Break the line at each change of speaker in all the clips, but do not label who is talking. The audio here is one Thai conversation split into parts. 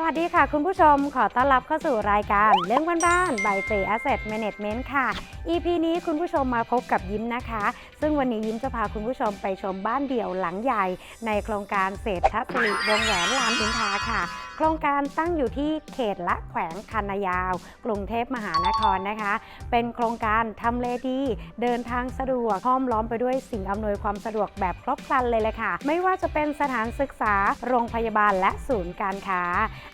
สวัสดีค่ะ คุณผู้ชมขอต้อนรับเข้าสู่รายการเรื่องบ้านๆ by J Asset Management ค่ะ EP นี้คุณผู้ชมมาพบกับยิ้มนะคะ ซึ่งวันนี้ยิ้มจะพาคุณผู้ชมไปชมบ้านเดี่ยวหลังใหญ่ ในโครงการเศรษฐศิริวงแหวนรามอินทราค่ะ โครงการตั้งอยู่ที่เขตละแขวงคันนายาว กรุงเทพมหานครนะคะ เป็นโครงการทำเลดีเดินทางสะดวกห้อมล้อมไปด้วยสิ่งอำนวยความสะดวกแบบครบครันเลยเลยค่ะ ไม่ว่าจะเป็นสถานศึกษาโรงพยาบาลและศูนย์การค้า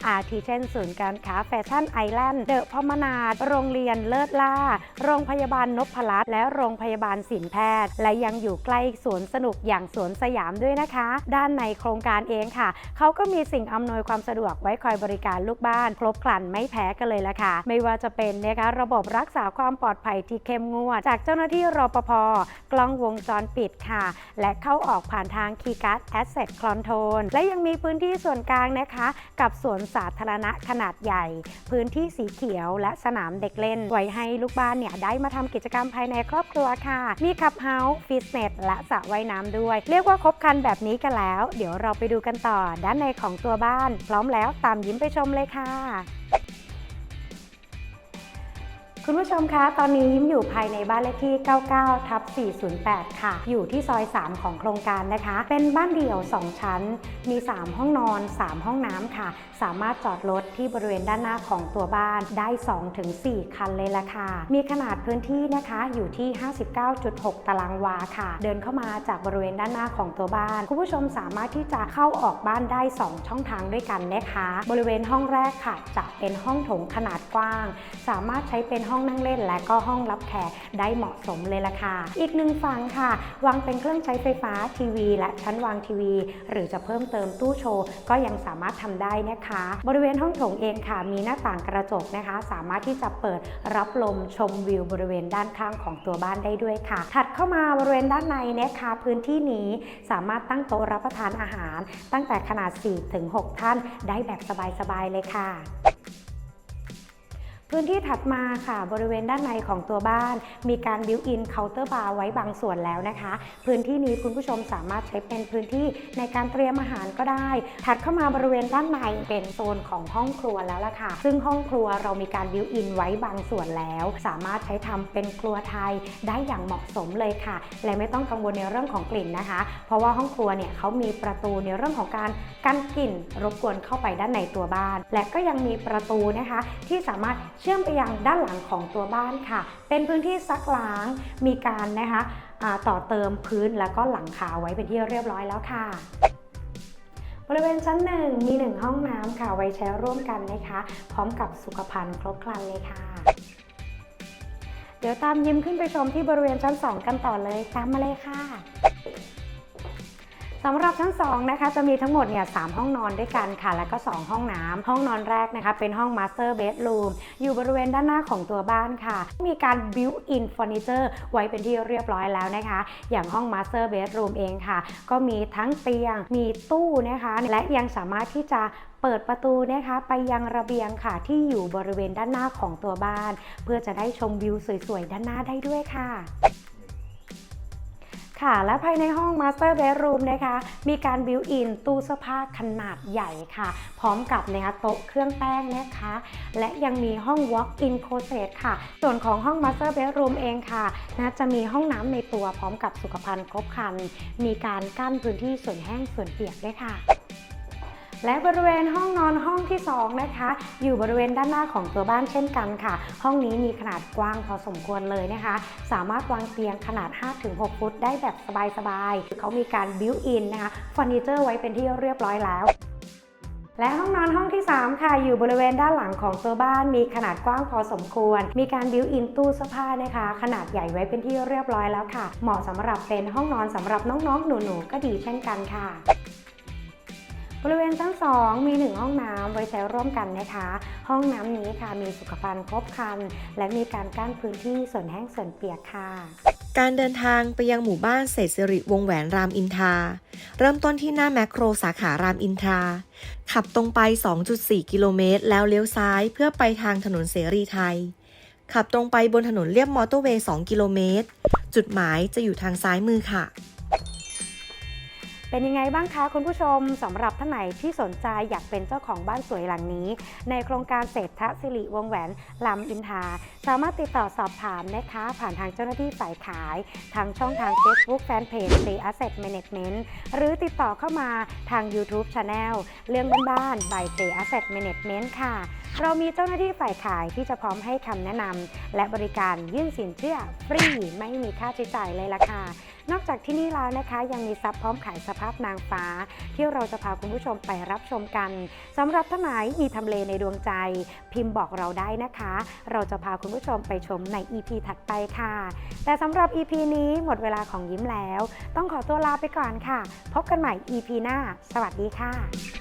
อาทิเช่น ศูนย์การค้าแฟชั่นไอแลนด์เดอะพมนาดโรงเรียนเลิศล่า โรงพยาบาลนพรัตน์และโรงพยาบาลศิลแพทย์ และยังอยู่ใกล้สวนสนุกอย่างสวนสยามด้วยนะคะ ด้านในโครงการเองค่ะ เขาก็มีสิ่งอำนวยความสะดวกไว้คอยบริการลูกบ้าน ครบครันไม่แพ้กันเลยละค่ะ ไม่ว่าจะเป็นนะคะระบบรักษาความปลอดภัยที่เข้มงวด จากเจ้าหน้าที่รปภกล้องวงจรปิดค่ะ และเข้าออกผ่านทาง Keycard Asset Control และยังมีพื้นที่ส่วนกลางนะคะ กับสวนสาธารณะขนาดใหญ่ พื้นที่สีเขียวและสนามเด็กเล่น ไว้ให้ลูกบ้านเนี่ยได้มาทำกิจกรรมภายในครอบครัวค่ะ มีคับเฮาส์ฟิตเนสและสระว่ายน้ำด้วย เรียกว่าครบครันแบบนี้กันแล้ว เดี๋ยวเราไปดูกันต่อด้านในของตัวบ้าน พร้อมแล้วตามยิ้มไปชมเลยค่ะ คุณผู้ชมคะ ตอนนี้ยิ้มอยู่ภายในบ้านเลขที่ 99 ทับ 408 ค่ะ อยู่ที่ซอย 3 ของโครงการนะคะ เป็นบ้านเดี่ยว 2 ชั้น มี 3 ห้องนอน 3 ห้องน้ำค่ะ สามารถจอดรถที่บริเวณด้านหน้าของตัวบ้านได้ 2-4 คันเลยละค่ะ มีขนาดพื้นที่นะคะอยู่ที่ 59.6 ตารางวาค่ะ เดินเข้ามาจากบริเวณด้านหน้าของตัวบ้าน คุณผู้ชมสามารถที่จะเข้าออกบ้านได้ 2 ช่องทางด้วยกันนะคะ บริเวณห้องแรกค่ะ จะเป็นห้องโถงขนาดกว้าง สามารถใช้เป็นห้อง้องนั่งเล่น และก็ห้องรับแขกได้เหมาะสมเลยละค่ะ อีกหนึ่งฝั่งค่ะ วางเป็นเครื่องใช้ไฟฟ้าทีวี และชั้นวางทีวี หรือจะเพิ่มเติมตู้โชว์ก็ยังสามารถทำได้นะคะ บริเวณห้องโถงเองค่ะ มีหน้าต่างกระจกนะคะ สามารถที่จะเปิดรับลมชมวิวบริเวณด้านข้างของตัวบ้านได้ด้วยค่ะ ถัดเข้ามาบริเวณด้านในนะคะพื้นที่นี้สามารถตั้งโต๊ะรับประทานอาหาร ตั้งแต่ขนาด 4-6 ท่านได้แบบสบายๆเลยค่ะ พื้นที่ถัดมาค่ะบริเวณด้านในของตัวบ้าน มีการบิวอินเคาน์เตอร์บาร์ไว้บางส่วนแล้วนะคะ พื้นที่นี้คุณผู้ชมสามารถใช้เป็นพื้นที่ในการเตรียมอาหารก็ได้ ถัดเข้ามาบริเวณด้านในเป็นโซนของห้องครัวแล้วล่ะค่ะ ซึ่งห้องครัวเรามีการบิวอินไว้บางส่วนแล้ว สามารถใช้ทำเป็นครัวไทยได้อย่างเหมาะสมเลยค่ะ และไม่ต้องกังวลในเรื่องของกลิ่นนะคะ เพราะว่าห้องครัวเนี่ยเขามีประตูในเรื่องของการกันกลิ่นรบกวนเข้าไปด้านในตัวบ้าน และก็ยังมีประตูนะคะที่สามารถเชื่อมไปยังด้านหลังของตัวบ้านค่ะ เป็นพื้นที่ซักล้างมีการนะคะต่อเติมพื้นแล้วก็หลังคาไว้เป็นที่เรียบร้อยแล้วค่ะบริเวณชั้นหนึ่งมีหนึ่งห้องน้ำค่ะ ไว้ใช้ร่วมกันนะคะ พร้อมกับสุขภัณฑ์ครบครันเลยค่ะ เดี๋ยวตามยิ้มขึ้นไปชมที่บริเวณชั้น 2 กันต่อเลย ตามมาเลยค่ะ สำหรับชั้น2นะคะจะมีทั้งหมดเนี่ยสห้องนอนด้วยกันค่ะ แล้วก็ 2 ห้องน้ำห้องนอนแรกนะคะเป็นห้อง Master Bedroom อยู่บริเวณด้านหน้าของตัวบ้านค่ะ มีการ Built-in Furniture ไว้เป็นที่เรียบร้อยแล้วนะคะ อย่างห้อง Master Bedroom เองค่ะ ก็มีทั้งเตียง มีตู้นะคะ และยังสามารถที่จะเปิดประตูนะคะไปยังระเบียงค่ะที่อยู่บริเวณด้านหน้าของตัวบ้าน เพื่อจะได้ชมวิวสวยๆด้านหน้าได้ด้วยค่ะ ค่ะ และภายในห้อง Master Bedroom นะคะ มีการบิวอินตู้เสื้อผ้าขนาดใหญ่ค่ะ พร้อมกับนะคะโต๊ะเครื่องแป้งนะคะ และยังมีห้อง Walk-in Closet ค่ะ ส่วนของห้อง Master Bedroom เองค่ะนะจะมีห้องน้ำในตัวพร้อมกับสุขภัณฑ์ครบครัน มีการกั้นพื้นที่ส่วนแห้งส่วนเปียกด้วยค่ะ และบริเวณห้องนอนห้องที่ 2 นะคะ อยู่บริเวณด้านหน้าของตัวบ้านเช่นกันค่ะ ห้องนี้มีขนาดกว้างพอสมควรเลยนะคะ สามารถวางเตียงขนาด 5-6 ฟุตได้แบบสบายๆเขามีการบิวอินนะคะเฟอร์นิเจอร์ไว้เป็นที่เรียบร้อยแล้วและห้องนอนห้องที่ 3 ค่ะ อยู่บริเวณด้านหลังของตัวบ้าน มีขนาดกว้างพอสมควร มีการบิวอินตู้เสื้อผ้านะคะ ขนาดใหญ่ไว้เป็นที่เรียบร้อยแล้วค่ะ เหมาะสำหรับเป็นห้องนอนสำหรับน้องๆ หนูๆ ก็ดีเช่นกันค่ะ บริเวณชั้น 2 มี 1 ห้องน้ำไว้ใช้ร่วมกันนะคะ ห้องน้ำนี้ค่ะมีสุขภัณฑ์ครบครัน และมีการกั้นพื้นที่ส่วนแห้งส่วนเปียกค่ะ
การเดินทางไปยังหมู่บ้านเศรษฐสิริวงแหวนรามอินทราเริ่มต้นที่หน้าแมคโครสาขารามอินทราขับตรงไป 2.4 กิโลเมตร แล้วเลี้ยวซ้ายเพื่อไปทางถนนเสรีไทย ขับตรงไปบนถนนเลียบมอเตอร์เวย์ 2 กิโลเมตร จุดหมายจะอยู่ทางซ้ายมือค่ะ
เป็นยังไงบ้างคะคุณผู้ชมสำหรับท่านไหนที่สนใจอยากเป็นเจ้าของบ้านสวยหลังนี้ ในโครงการเศรษฐสิริวงแหวนลำอินทา สามารถติดต่อสอบถามนะคะ ผ่านทางเจ้าหน้าที่ฝ่ายขาย ทางช่องทาง Facebook Fanpage C Asset Management หรือติดต่อเข้ามาทาง YouTube Channel เรื่องบ้านๆ by C Asset Management ค่ะ เรามีเจ้าหน้าที่ฝ่ายขายที่จะพร้อมให้คำแนะนำและบริการยื่นสินเชื่อฟรีไม่มีค่าใช้จ่ายเลยล่ะค่ะนอกจากที่นี่แล้วนะคะยังมีซับพร้อมขายสภาพนางฟ้า ที่เราจะพาคุณผู้ชมไปรับชมกันสำหรับท่านไหนมีทำเลในดวงใจ พิมพ์บอกเราได้นะคะ เราจะพาคุณผู้ชมไปชมใน EP ถัดไปค่ะ แต่สำหรับ EP นี้หมดเวลาของยิ้มแล้ว ต้องขอตัวลาไปก่อนค่ะ พบกันใหม่ EP หน้า สวัสดีค่ะ